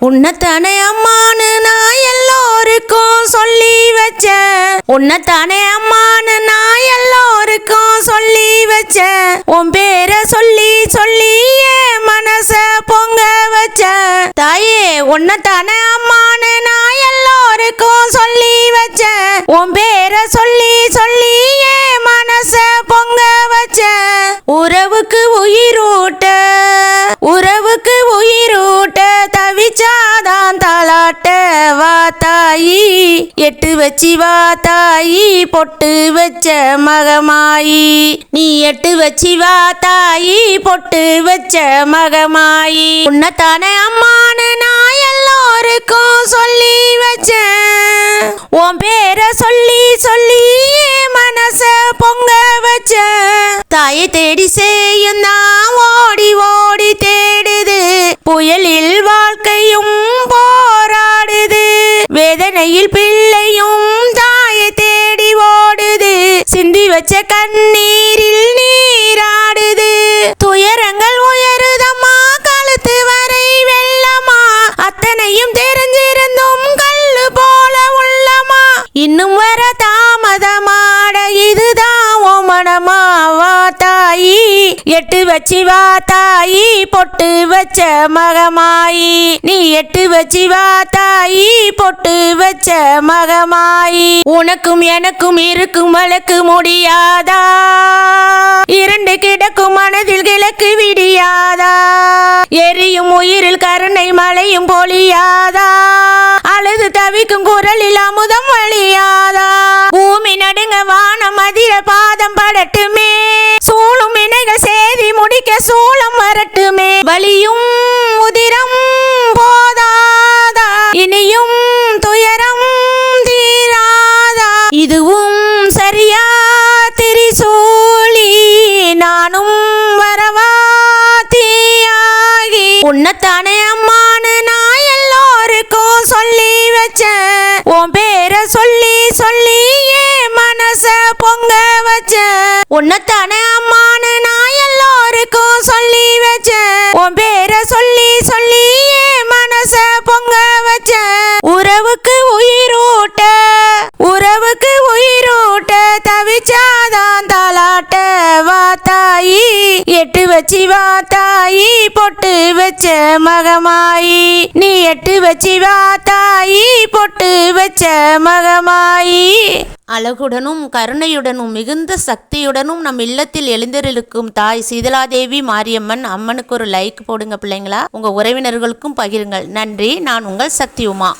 உன்னத்தானே அம்மானு நான் எல்லோருக்கும் சொல்லி வச்சேன். உன்னத்தானே அம்மானு நான் எல்லோருக்கும் சொல்லி வச்சேன். உன் பேரை சொல்லி சொல்லி என் மனச பொங்க வச்சேன். தாயே உன்னத்தானே எட்டு வச்சு வா தாயி பொட்டு வச்ச மகமாயி. நீ எட்டு வச்சு வா தாயி பொட்டு வச்ச மகமாயி. உன்னத்தானே அம்மானு நான் எல்லோருக்கும் சொல்லி வச்சேன். உன் பேரை சொல்லி சொல்லி மனச பொங்க வச்ச தாயை தேடி சே வேதனையில் பிள்ளையும் தாயை தேடி ஓடுது. சிந்தி வச்ச கண்ணீரில் எட்டு வச்சு வா தாயி பொட்டு வச்ச மகமாயி. நீ எட்டு வச்சு வா தாயி பொட்டு வச்ச மகமாயி. உனக்கும் எனக்கும் இருக்கும் வழக்கு முடியாதா? இரண்டு கிடக்கும் மனதில் கிழக்கு விடியாதா? எரியும் உயிரில் கருணை மழையும் பொழியாதா? அழுது தவிக்கும் குரலில் அமுதம் வழியாதா? சோளம் வரட்டுமே. வலியும் உதிரம் போதாதா? இனியும் துயரம் தீராதா? இதுவும் சரியா திரிசூலி. நானும் வரவா தீயாகி. உன்னத்தானே அம்மானு நான் எல்லோருக்கும் சொல்லி வச்சேன். உன் பேரை சொல்லி சொல்லி என் மனச பொங்க வச்சேன். உன்னத்தானே அம்மானு நான் எல்லாருக்கும் சொல்லி வச்சேன். உன் பேரை சொல்லி சொல்லி மனச பொங்க வச்சேன். உறவுக்கு உயிரூட்ட உறவுக்கு உயிரூட்ட தவிச்சாதான் தாளாட்ட வா தாயி எட்டு வச்சு வா தாயி பொட்டு வச்ச மகமாயி. நீ எட்டு வச்சு வா தாயி பொட்டு வச்ச மகமாயி. அழகுடனும் கருணையுடனும் மிகுந்த சக்தியுடனும் நம் இல்லத்தில் எழுந்திருக்கும் தாய் சீதலாதேவி மாரியம்மன் அம்மனுக்கு ஒரு லைக் போடுங்க பிள்ளைங்களா. உங்கள் உறவினர்களுக்கும் பகிருங்கள். நன்றி. நான் உங்கள் சக்தி உமா